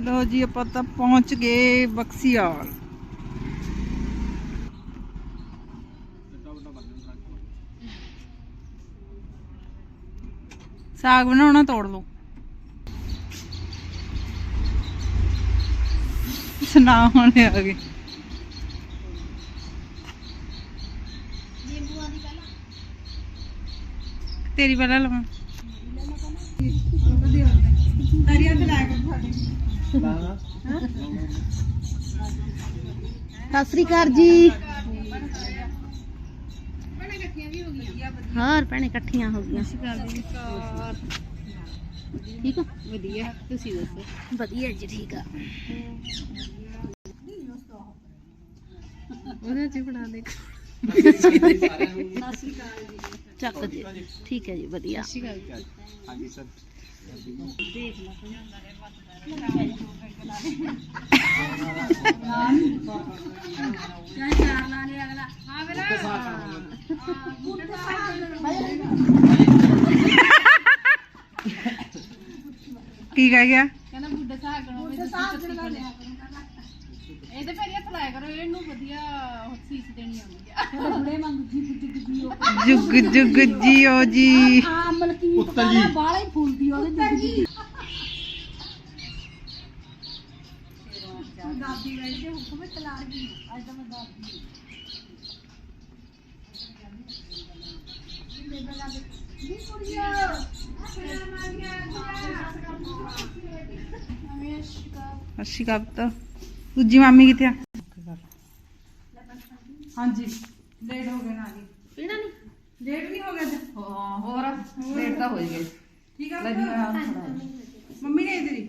ਲੋ ਜੀ, ਆਪਾਂ ਤਾਂ ਪਹੁੰਚ ਗਏ ਬਕਸੀਆਲ ਸਾਗ ਬਣਾਉਣਾ ਤੋੜ ਲਓ। ਸੁਣਾ ਹੁਣ ਆ ਗਏ। ਤੇਰੀ ਪਹਿਲਾਂ ਲਵਾਂ। ਸਤਿ ਸ੍ਰੀ ਅਕਾਲ ਜੀ। ਹੋਰ ਭੈਣੇ ਇਕੱਠੀਆਂ ਹੋ ਗਈਆਂ। ਠੀਕ ਆ ਵਧੀਆ ਤੁਸੀਂ ਦੱਸੋ? ਵਧੀਆ ਜੀ ਠੀਕ ਆ। ਉਹਦੇ ਚ ਬਣਾ ਦੇ। ਚੱਕ ਜੀ ਠੀਕ ਹੈ ਜੀ ਵਧੀਆ। ਕੀ ਕਹਿ ਗਿਆ? ਕਹਿੰਦਾ ਬੁੱਢਾ ਸਾਗ ਕਰੋ ਬੁੱਢਾ ਸਾਗ ਕਰੋ। ਇਹਦੇ ਪੈਰੀ ਹੱਥ ਲਾਇਆ ਕਰੋ ਇਹਨੂੰ ਵਧੀਆ ਸੀਸ ਦੇਣੀ ਆਉਂਦੀ ਆ। ਬੁੱਢੇ ਵਾਂਗੂ ਜੀ ਬੁੱਢੀ ਜੁਗ ਜੁਗ ਜੀਓ ਜੀ। ਆ ਮਲਕੀਤ ਦਾ ਬਾਲਾ ਹੀ ਫੁੱਲਦੀ ਉਹਦੇ ਜੀ ਦਾਦੀ ਵੇਲੇ ਦੇ ਹੁਕਮ ਤਲਾੜ ਗਈ ਅੱਜ ਤਾਂ ਮੈਂ ਦਾਦੀ ਅੱਛੀ ਗੱਲ ਤਾਂ ਦੂਜੀ ਮਾਮੀ ਕਿੱਥੇ ਆ? ਹਾਂਜੀ ਲੇਟ ਹੋ ਗਏ ਨਾ ਜੀ। ਪੀਣਾ ਨਹੀਂ? ਲੇਟ ਨਹੀਂ ਹੋ ਗਿਆ ਜੀ ਹਾਂ ਹੋਰ? ਲੇਟ ਤਾਂ ਹੋ ਗਏ। ਠੀਕ ਆ ਮੰਮੀ ਨੇ ਇਧਰੀ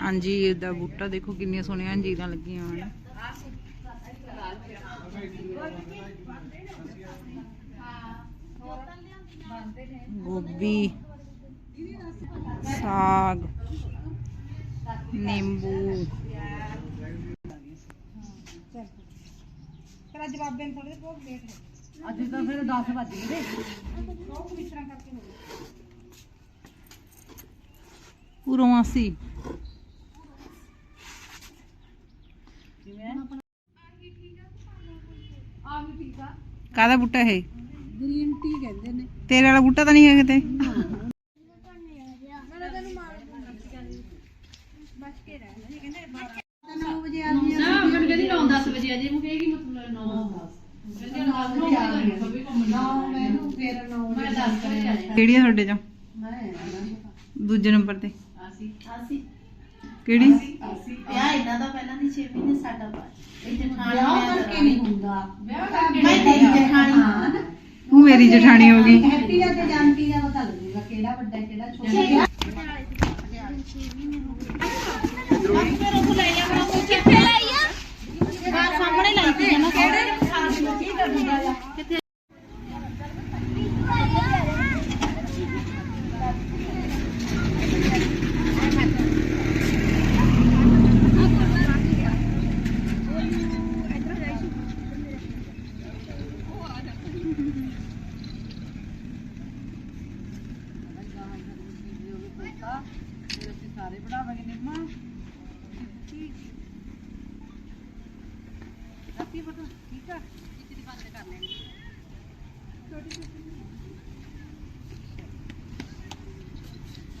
ਹਾਂਜੀ, ਇਹਦਾ ਬੂਟਾ ਦੇਖੋ ਕਿੰਨੀਆਂ ਸੋਹਣੀਆਂ ਅੰਜੀਰਾਂ ਲੱਗੀਆਂ ਹੋਈਆਂ। ਗੋਭੀ, ਸਾਗ, ਨਿੰਬੂ। ਅੱਜ ਤਾਂ ਫਿਰ 10 ਵੱਜ ਗਏ। ਪੂਰਵਾਸੀ ਆ ਵੀ ਠੀਕ ਆ। ਕਾਹਦਾ ਬੂਟਾ ਹੈ ਗ੍ਰੀਨ ਟੀ ਕਹਿੰਦੇ ਨੇ। ਤੇਰੇ ਵਾਲਾ ਬੂਟਾ ਤਾਂ ਨਹੀਂ ਹੈ ਕਿਤੇ ਨਾ। ਮੈਨੂੰ ਕਹਿੰਦੀ 9 10 ਵਜੇ ਅਜੇ ਮੈਨੂੰ ਕਹੇਗੀ ਮਤਲਬ 9 10 ਮੈਨੂੰ ਫਿਰ 9 ਮੈਂ 10 ਵਜੇ ਆ ਜਾਣਾ ਕਿਹੜੀ ਆ ਤੁਹਾਡੇ ਚੋਂ ਦੂਜੇ ਨੰਬਰ ਤੇ। ਆਸੀ ਕਿਹੜੀ? ਵਿਆਹ ਇਹਨਾਂ ਦਾ ਪਹਿਲਾਂ ਦੀ 6 ਮਹੀਨੇ ਸਾਡਾ ਬਾਅਦ ਇਹ ਜਠਾਣੀ ਵਿਆਹ ਕਰਕੇ ਨਹੀਂ ਹੁੰਦਾ। ਵਿਆਹ ਕਰਕੇ ਮੈਂ ਤੇਰੀ ਜਠਾਣੀ। ਤੂੰ ਮੇਰੀ ਜਠਾਣੀ ਹੋ ਗਈ। ਹੈਪੀ ਦਾ ਤੇ ਜਾਨਕੀ ਦਾ ਪਤਾ ਲੱਗੂਗਾ ਕਿਹੜਾ ਵੱਡਾ ਕਿਹੜਾ ਛੋਟਾ ਕਿੱਥੇ ਲਾਈ ਆ? ਬਾਹਰ ਸਾਹਮਣੇ ਲਾਈ ਤੀ ਨਾ। ਕਿੱਥੇ ਸਾਰੇ ਬਣਾਵਾਂਗੇ ਨਿੰਮਾ ਰੱਤੀ ਬਤਾ ਠੀਕ ਆ ਇੱਕ ਦੀ ਬੰਦ ਕਰ ਲੈਣੀ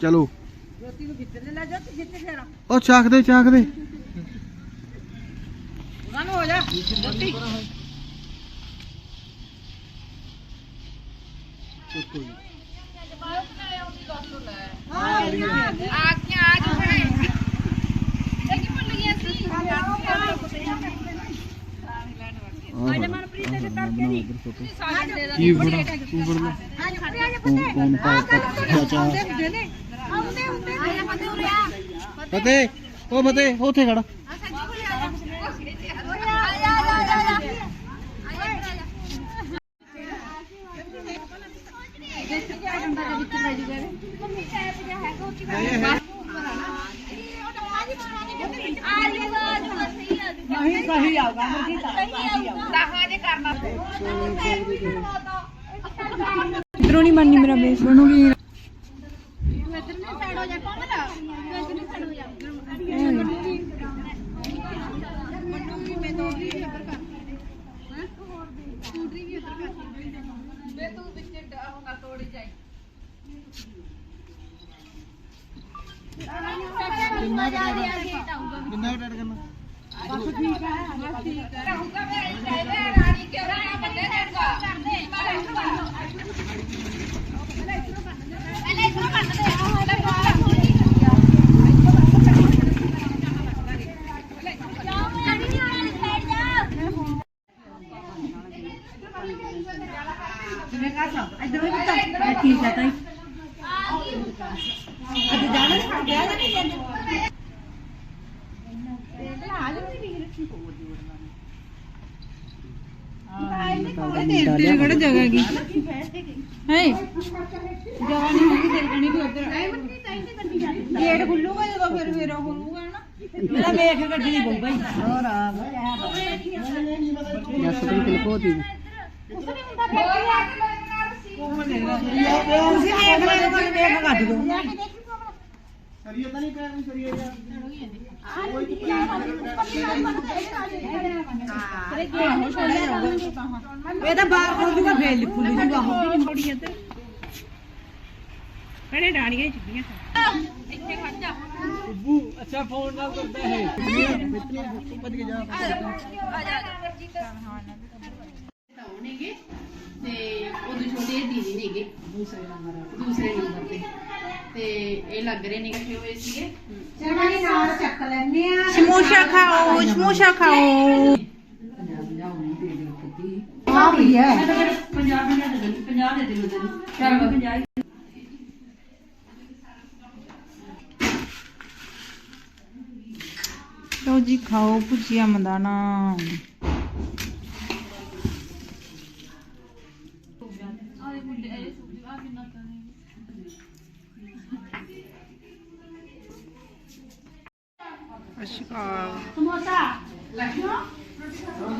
ਚਲੋ। ਰੋਟੀ ਨੂੰ ਕਿੱਥੇ ਲੈ ਜਾ ਤੇ ਜਿੱਥੇ ਫੇਰਾ। ਉਹ ਚਾਕ ਦੇ ਚਾਕ ਦੇ। ਉਹਨਾਂ ਨੂੰ ਹੋ ਜਾ ਰੋਟੀ ਆ ਗਿਆ ਆ ਗਿਆ ਇਹ ਕੀ ਭੁੱਲ ਗਿਆ ਸੀ? ਪਤਾ ਕੀ ਬੜਾ ਤੂੰ ਬੜਾ ਕੌਣ ਕੌਣ ਪਾਇਆ? ਚਾਚਾ ਫਤੇ ਉਹ ਫਤੇ ਉੱਥੇ ਖੜਾ। ਨਹੀਂ ਸਹੀ ਆਊਗਾ ਤਾਂ ਸਹੀ ਆਊਗਾ ਇਧਰੋਂ ਨਹੀਂ ਮੰਨੀ ਮੇਰਾ ਬੇਸ। ਬਣੂਗੀ ਤੂੰ ਇੱਧਰ ਨੂੰ ਸਾਈਡ ਹੋ ਜਾ ਕੋਮਲ ਤੂੰ ਇੱਧਰ ਨੂੰ ਸਾਈਡ ਹੋ ਜਾ ਮੰਨੂ ਵੀ ਮੈਂ ਦੋ ਵੀ ਇੱਧਰ ਕਰ ਹਾਂ ਸਕੂਟਰੀ ਵੀ ਇੱਧਰ ਕਰ ਦੇ ਤੂੰ ਵਿੱਚ ਹੋਗਾ ਤੋੜੀ ਜਾਈ ਕਿੰਨਾ ਕਿੰਨਾ ਟੈਟ ਕਰਨਾ? ਰਾਣੀ ਕਿਉਂ ਰਾਣੀ ਬੰਦੇ ਨੇ ਕਰਦੇ ਪਹਿਲੇ ਇਧਰੋਂ ਕੱਢ ਦੇ ਠੀਕ ਹੈ ਤਾਈ ਅੱਜ ਜਾਣਾ ਨਹੀਂ ਖਾ ਗਿਆ ਨਹੀਂ ਤੇਰੇ ਕਿਹੜਾ ਜਗ੍ਹਾ ਹੈਗੀ ਹੈ ਜਗ੍ਹਾ ਨਹੀਂ ਹੈਗੀ ਤੇਰੇ ਕਣੀ ਵੀ ਉਧਰ ਗੇਟ ਖੁੱਲੂਗਾ ਜਦੋਂ ਫਿਰ ਫਿਰ ਉਹ ਹੋਊਗਾ ਨਾ ਮੇਰਾ ਵੇਖ ਗੱਡੀ ਬੰਬਈ ਹੋਰ ਆ ਯਸ ਤੂੰ ਕਿਲਕੋ ਦੀ ਤੁਸੀਂ ਵੇਖ ਲੈ ਲੋਕਾਂ ਨੂੰ ਵੇਖ ਗੱਡੀ ਦੋ ਸਰੀਆ ਤਾਂ ਨਹੀਂ ਪਿਆ ਕੋਈ ਸਰੀਆ ਜਾ ਇਹ ਤਾਂ ਹੈ ਨਾਲ ਹੈ ਕੇ ਜਾ ਉਹਦੇ ਛੋਟੇ ਜਿਹੇ ਦੀਦੀ ਨੇਗੇ ਦੂਸਰੇ ਨੰਬਰ ਦੂਸਰੇ ਨੰਬਰ ਤੇ। ਤੇ ਇਹ ਲੱਗ ਰਹੇ ਨੇ ਇਕੱਠੇ ਹੋਏ ਸੀਗੇ? ਸਮੋਸਾ ਖਾਓ ਸਮੋਸਾ ਖਾਓ। ਲਓ ਜੀ ਖਾਓ ਭੁਜੀਆ ਮੰਦਾਨਾ ਅਸ਼ਕਾਰ ਨਹੀਂ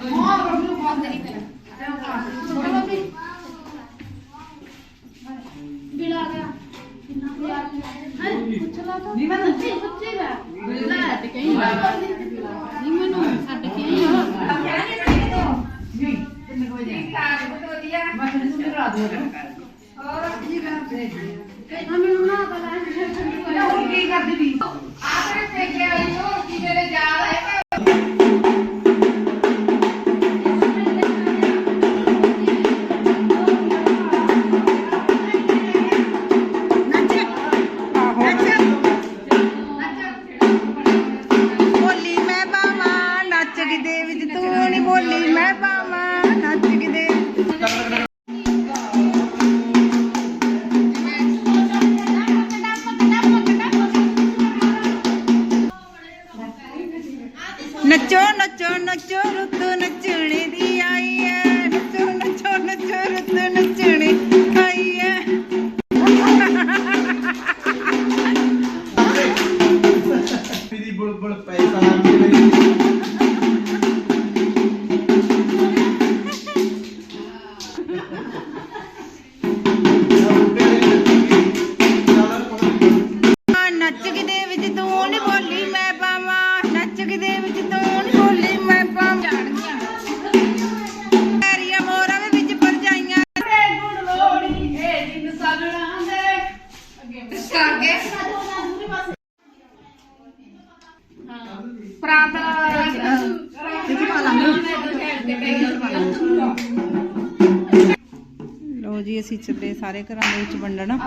ਲੋ ਜੀ ਅਸੀਂ ਚੱਲੇ ਸਾਰੇ ਘਰਾਂ ਦੇ ਵਿੱਚ ਵੰਡਣ।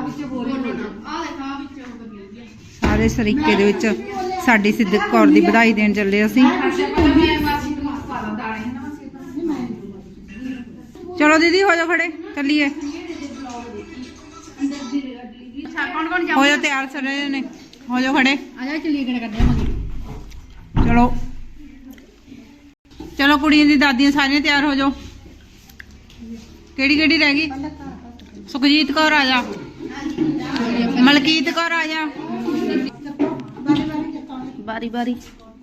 ਸਾਰੇ ਸਰੀਕੇ ਦੇ ਵਿੱਚ ਸਾਡੀ ਸਿੱਧਕ ਕੌਰ ਦੀ ਵਧਾਈ ਦੇਣ ਚੱਲੇ ਅਸੀਂ। ਚਲੋ ਦੀਦੀ ਹੋ ਜਾਓ ਖੜੇ ਚੱਲੀਏ। ਹੋ ਜਾਓ ਤਿਆਰ ਸਾਰੇ ਨੇ ਹੋ ਜਾਓ ਖੜੇ। ਆ ਜਾ ਚੱਲੀਏ ਕਿਹੜਾ ਕਰਦੇ ਆਵਾਂਗੇ ਚਲੋ। ਚਲੋ ਕੁੜੀਆਂ ਦੀ ਦਾਦੀਆਂ ਸਾਰੀਆਂ ਤਿਆਰ ਹੋ ਜਾਓ। ਕਿਹੜੀ ਕਿਹੜੀ ਰਹਿ ਗਈ? ਸੁਖਜੀਤ ਕੌਰ ਆ ਜਾ। ਮਲਕੀਤ ਕੌਰ ਆ ਜਾ। ਬਾਰੀ ਬਾਰੀ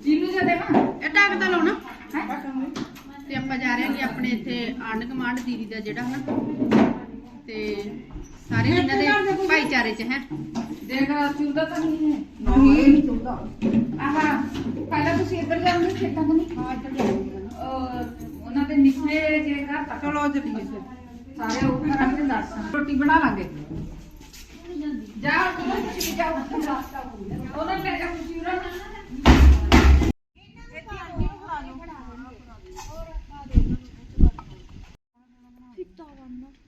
ਇਹ ਟਾਕ ਤਾਂ ਲਾਉਣਾ। ਹੈ? ਤੇ ਆਪਾਂ ਜਾ ਰਹੇ ਹਾਂ ਆਪਣੇ ਇੱਥੇ ਆਂਢ ਕਮਾਂਡ ਦੀਦੀ ਦਾ ਜਿਹੜਾ ਹਨਾ। ਤੇ ਸਾਰੇ ਇਹਨਾਂ ਦੇ ਭਾਈਚਾਰੇ ਚ ਹੈ ਦੇਖ ਚੁੰਦਾ ਤਾਂ ਨਹੀਂ ਹੈ ਆਹ ਪਹਿਲਾਂ ਤੁਸੀਂ ਇੱਧਰ ਜਾਓਗੇ ਖੇਤਾਂ ਤੋਂ ਨਹੀਂ ਹਾਂ ਇੱਧਰ ਜਾਓਗੇ ਉਹਨਾਂ ਦੇ ਨਿੱਕੇ ਜੇ ਘਰ ਤੱਕ ਚਲੋ ਚੱਲੀਏ ਸਾਰੇ ਉਹ ਕਰਾਂਗੇ ਦੱਸ ਰੋਟੀ ਬਣਾ ਲਾਂਗੇ ਜਾ ਤੁਸੀਂ ਜਾਓ ਉਹਨਾਂ ਲੈ ਜਾ ਤੁਸੀਂ ਉਹਨਾਂ ਵੀਡੀਓ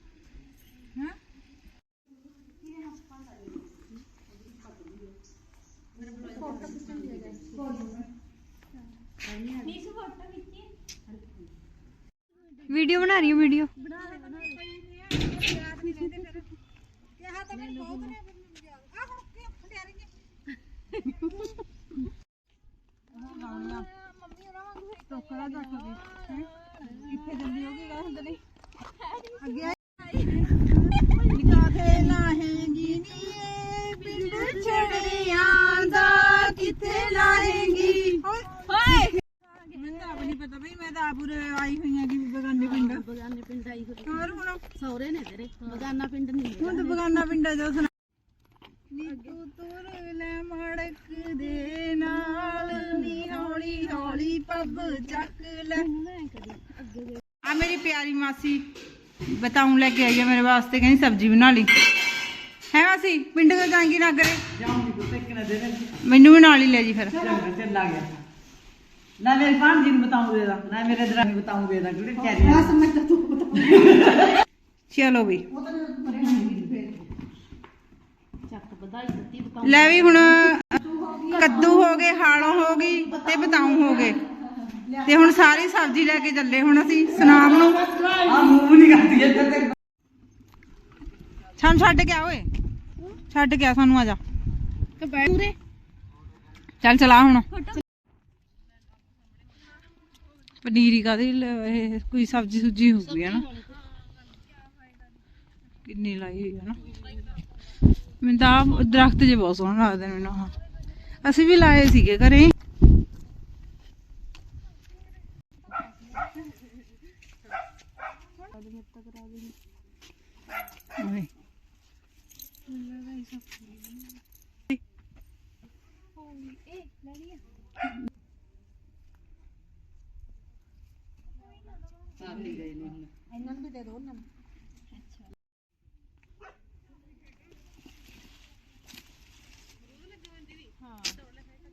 ਬਣਾ ਰਹੀ ਹਾਂ ਵੀਡੀਓ ਮੈਨੂੰ ਤਾਂ ਆਪ ਨਹੀਂ ਪਤਾ ਬਈ ਮੈਂ ਤਾਂ ਆਪ ਉਰੇ ਆਈ ਹੋਈ ਹਾਂ ਕਿ ਬਗਾਨੇ ਪਿੰਡ। ਬਗਾਨੇ ਪਿੰਡ ਆਈ ਹੋਈ ਹੋਰ ਹੁਣ? ਸੌਰੇ ਨੇ ਤੇਰੇ ਬਗਾਨਾ ਪਿੰਡ ਨਹੀਂ ਹੁਣ ਤਾਂ ਬਗਾਨਾ ਪਿੰਡਾਂ ਜੋ ਸੁਣਾ। ਨੀ ਤੂੰ ਤੁਰ ਲੈ ਮੜਕ ਦੇ ਨਾਲ ਨੀ ਹੌਲੀ ਹੌਲੀ ਪੱਬ ਚੱਕ ਲੈ। ਆ ਮੇਰੀ ਪਿਆਰੀ ਮਾਸੀ ਬਤਾਉਂ ਲੈ ਕੇ ਆਈ ਹੈ ਮੇਰੇ ਵਾਸਤੇ ਕਹਿੰਦੀ ਸਬਜ਼ੀ ਬਣਾ ਲਈ। ਹੈ ਮਾਸੀ ਪਿੰਡ ਕੋ ਜਾਏਂਗੀ ਨਾ ਕਰੇ? ਮੈਨੂੰ ਵੀ ਨਾਲ ਹੀ ਲੈ ਜੀ ਫਿਰ। ਚੱਲਾ ਗਿਆ। ਨਾ ਮੇਰੇ ਭਾਂਜੀ ਨੂੰ ਬਤਾਉਂਗੇ ਦਾ ਨਾ ਮੇਰੇ ਦਰਾਂ ਨੂੰ ਬਤਾਉਂਗੇ ਦਾ ਕਿਹੜੇ ਕਹਿ ਰਹੀ ਚਲੋ ਵੀ। ਚੱਕ ਵਧਾਈ ਦਿੱਤੀ ਬਤਾ ਲੈ ਵੀ ਹੁਣ ਕੱਦੂ ਹੋ ਗਏ ਹਾਲੋਂ ਹੋ ਗਈ ਤੇ ਬਤਾਉਂ ਹੋ ਗਏ। ਤੇ ਹੁਣ ਸਾਰੀ ਸਬਜ਼ੀ ਲੈ ਕੇ ਚੱਲੇ ਹੁਣ ਅਸੀਂ ਸਨਾਮ ਨੂੰ। ਆ ਮੂੰਹ ਨਹੀਂ ਕਰਦੀ ਇੱਧਰ ਤੇ। ਸਾਨੂੰ ਛੱਡ ਕੇ ਆ ਓਏ। ਛੱਡ ਕੇ ਆ ਸਾਨੂੰ ਆ ਜਾ। ਤੇ ਬੈਠ। ਉਰੇ ਚੱਲ ਚਲਾ ਹੁਣ। ਪਨੀਰੀ ਕਾਦੀ ਇਹ ਕੋਈ ਸਬਜ਼ੀ ਸੁਜੀ ਹੋ ਗਈ ਹੈ ਨਾ। ਕਿੰਨੀ ਲਾਈ ਹੋਈ ਹੈ ਮੈਨੂੰ ਤਾਂ ਦਰਖਤ ਜੇ ਬਹੁਤ ਸੋਹਣੇ ਲੱਗਦੇ ਮੈਨੂੰ ਆਹ। ਅਸੀਂ ਵੀ ਲਾਏ ਸੀਗੇ ਘਰੇ। ਓਏ।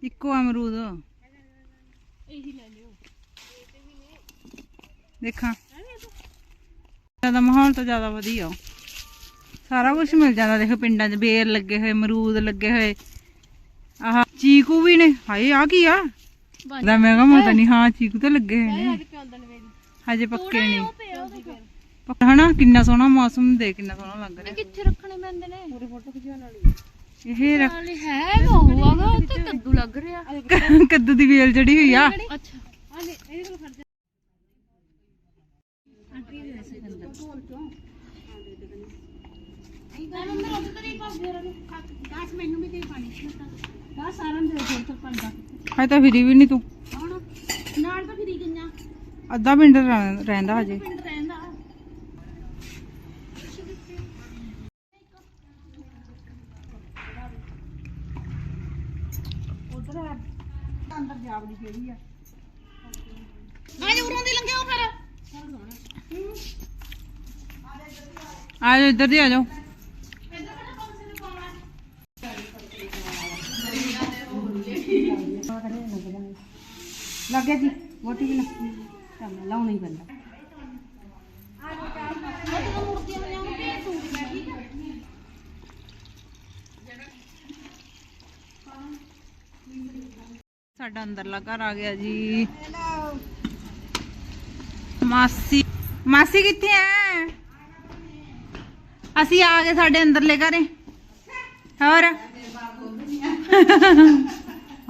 ਇੱਕੋ ਅਮਰੂਦ। ਇਹੀ ਲੈ ਲਿਓ। ਦੇਖਾਂ। ਜ਼ਿਆਦਾ ਮਾਹੌਲ ਤਾਂ ਜ਼ਿਆਦਾ ਵਧੀਆ। ਸਾਰਾ ਕੁਝ ਮਿਲ ਜਾਂਦਾ। ਦੇਖੋ ਪਿੰਡਾਂ 'ਚ ਬੇਰ ਲੱਗੇ ਹੋਏ ਅਮਰੂਦ ਲੱਗੇ ਹੋਏ। ਆਹ ਚੀਕੂ ਵੀ ਨੇ। ਹਾਏ ਆ ਕੀ ਆ? ਦਾ ਮੈਂ ਕਹਾਂ ਪਤਾ ਨਹੀਂ ਹਾਂ ਚੀਕੂ ਤਾਂ ਲੱਗੇ ਹੋਏ ਨੇ। ਹਜੇ ਪੱਕੇ ਨਹੀਂ। ਪੱਕਾ ਹਨਾ? ਕਿੰਨਾ ਸੋਹਣਾ ਮੌਸਮ ਦੇ ਕਿੰਨਾ ਸੋਹਣਾ ਲੱਗ ਰਿਹਾ। ਕਿੱਥੇ ਰੱਖਣੇ ਪੈਂਦੇ ਨੇ? ਇਹ ਰੱਖ ਨਾਲੇ ਹੈ ਹੋਊਗਾ ਤੇ ਕੱਦੂ ਲੱਗ ਰਿਹਾ। ਕੱਦੂ ਦੀ ਵੇਲ ਜੜੀ ਹੋਈ ਆ। ਅੱਛਾ। ਹਾਏ ਤਾਂ। ਫਿਰੀ ਵੀ ਨਹੀਂ ਤੂੰ। ਨਾਲ ਤਾਂ ਫਿਰੀ ਅੱਧਾ ਪਿੰਡ ਰਹਿ- ਰਹਿੰਦਾ ਹਜੇ। ਪਿੰਡ ਰਹਿੰਦਾ ਆ। ਜਾ ਉਰੋਂ ਦੀ ਲੰਘਿਓ ਫਿਰ। ਆ ਜਾਓ ਇੱਧਰ ਦੀ ਆ ਜਾਓ। ਲੱਗੇ ਜੀ ਮੋਟੀ ਵੀ ਨਾ ਕੰਮ ਲਾਉਣਾ ਹੀ ਪੈਂਦਾ ਸਾਡਾ ਅੰਦਰਲਾ ਘਰ ਆ ਗਿਆ ਜੀ। ਮਾਸੀ ਮਾਸੀ ਕਿੱਥੇ ਐ? ਅਸੀਂ ਆ ਗਏ ਸਾਡੇ ਅੰਦਰਲੇ ਘਰੇ। ਹੋਰ?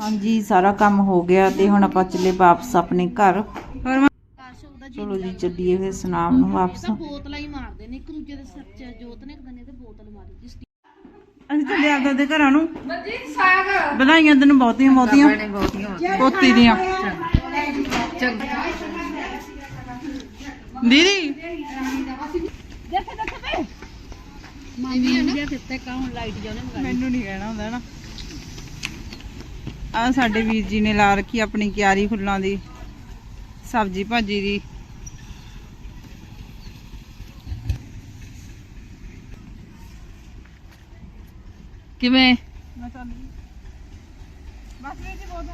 ਹਾਂਜੀ, ਸਾਰਾ ਕੰਮ ਹੋ ਗਿਆ ਤੇ ਹੁਣ ਆਪਾਂ ਚੱਲੇ ਵਾਪਸ ਆਪਣੇ ਘਰ। ਚੱਲੀਏ ਫਿਰ ਸੁਨਾਮ ਨੂੰ ਵਾਪਸ। ਬੋਤਲਾਂ ਹੀ ਮਾਰਦੇ ਨੇ ਇੱਕ ਦੂਜੇ ਦੇ ਸਿਰ 'ਚ ਜੋਤ ਨੇ ਇੱਕ ਦੰਨੇ ਤੇ ਬੋਤਲ ਮਾਰੀ ਜਿਸ ਅਸੀਂ ਚੱਲੇ ਆਪਦੇ ਦੇ ਘਰਾਂ ਨੂੰ। ਵਧਾਈਆਂ ਤੈਨੂੰ ਬਹੁਤੀਆਂ ਬਹੁਤੀਆਂ। ਪੋਤੀ ਦੀਆਂ। ਦੀਦੀ। ਮਾਮੀ ਨੇ ਲਾਈਟ ਜਾਣੇ ਮੈਨੂੰ ਨਹੀਂ ਕਹਿਣਾ ਹੁੰਦਾ ਨਾ। ਆ ਸਾਡੇ ਵੀਰ ਜੀ ਨੇ ਲਾ ਰੱਖੀ ਆਪਣੀ ਕਿਆਰੀ ਫੁੱਲਾਂ ਦੀ ਸਬਜੀ ਭਾਜੀ ਦੀ। ਕਿਵੇਂ? ਬਸ ਇਹ ਜੀ ਬਹੁਤ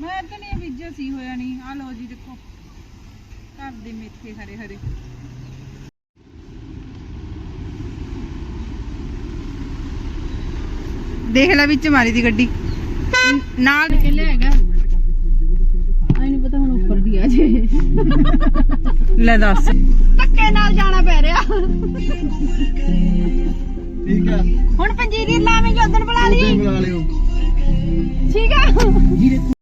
ਮੈਂ ਤਾਂ ਨਹੀਂ ਬੀਜਿਆ ਸੀ ਹੋਇਆ ਨਹੀਂ। ਆ ਲਓ ਜੀ ਦੇਖੋ। ਘਰ ਦੇ ਮੇਥੇ ਹਰੇ ਹਰੇ। ਦੇਖ ਲੈ ਵਿੱਚ ਮਾਰੀ ਦੀ ਗੱਡੀ। ਨਾਲ ਕਿ ਲਿਆਏਗਾ ਆਈ ਨਹੀਂ ਗਿਆ ਲੈ ਦੱਸ। ਧੱਕੇ ਨਾਲ ਜਾਣਾ ਪੈ ਰਿਹਾ। ਠੀਕ ਆ। ਹੁਣ ਪੰਜੀਰੀ ਲਾਵੇਂਗੇ ਉਦੋਂ ਬੁਲਾ ਲਈ ਠੀਕ ਆ।